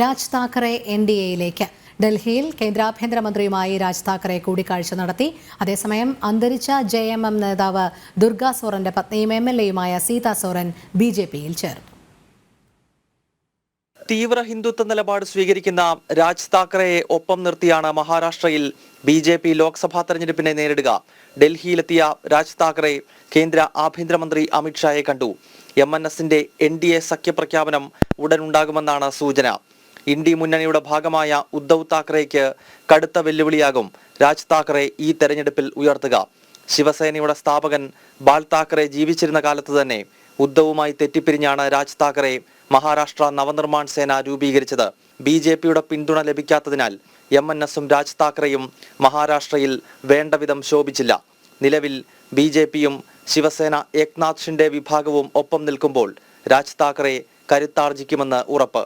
Raj Thackeray N D എയിലേക്ക്. ഡൽഹിയിൽ കേന്ദ്രാഭ്യന്തരമന്ത്രിയുമായി രാജ് താക്കറെ കൂടിക്കാഴ്ച നടത്തി. അതേസമയം അന്തരിച്ച ജെ എം എം നേതാവ് ദുർഗ സോറന്റെ പത്നിയും എം എൽ എയുമായ സീതാ സോറൻ ബി ജെ പിയിൽ ചേർന്നു. തീവ്ര ഹിന്ദുത്വ നിലപാട് സ്വീകരിക്കുന്ന രാജ് താക്കറെയെ ഒപ്പം നിർത്തിയാണ് മഹാരാഷ്ട്രയിൽ ബി ജെ പി ലോക്സഭാ തെരഞ്ഞെടുപ്പിനെ നേരിടുക. ഡൽഹിയിലെത്തിയ രാജ് താക്കറെ കേന്ദ്ര ആഭ്യന്തരമന്ത്രി അമിത്ഷായെ കണ്ടു. എം എൻ എസിന്റെ എൻ ഡി എ സഖ്യപ്രഖ്യാപനം ഉടൻ ഉണ്ടാകുമെന്നാണ് സൂചന. ഇന്ത്യ മുന്നണിയുടെ ഭാഗമായ ഉദ്ധവ് താക്കറേക്ക് കടുത്ത വെല്ലുവിളിയാകും. രാജ് താക്കറെ ഈ തെരഞ്ഞെടുപ്പിൽ ഉയർത്തുക. ശിവസേനയുടെ സ്ഥാപകൻ ബാൽ താക്കറെ ജീവിച്ചിരുന്ന കാലത്ത് തന്നെ ഉദ്ധവുമായി തെറ്റിപ്പിരിഞ്ഞാണ് രാജ് താക്കറെ മഹാരാഷ്ട്ര നവനിർമ്മാൺ സേന രൂപീകരിച്ചത്. ബി ജെ പിയുടെ പിന്തുണ ലഭിക്കാത്തതിനാൽ എം എൻ എസും രാജ് താക്കറെയും മഹാരാഷ്ട്രയിൽ വേണ്ടവിധം ശോഭിച്ചില്ല. നിലവിൽ ബി ജെ പിയും ശിവസേന ഏക്നാഥ് ഷിൻഡെ വിഭാഗവും ഒപ്പം നിൽക്കുമ്പോൾ രാജ് താക്കറെ കരുത്താർജിക്കുമെന്ന് ഉറപ്പ്.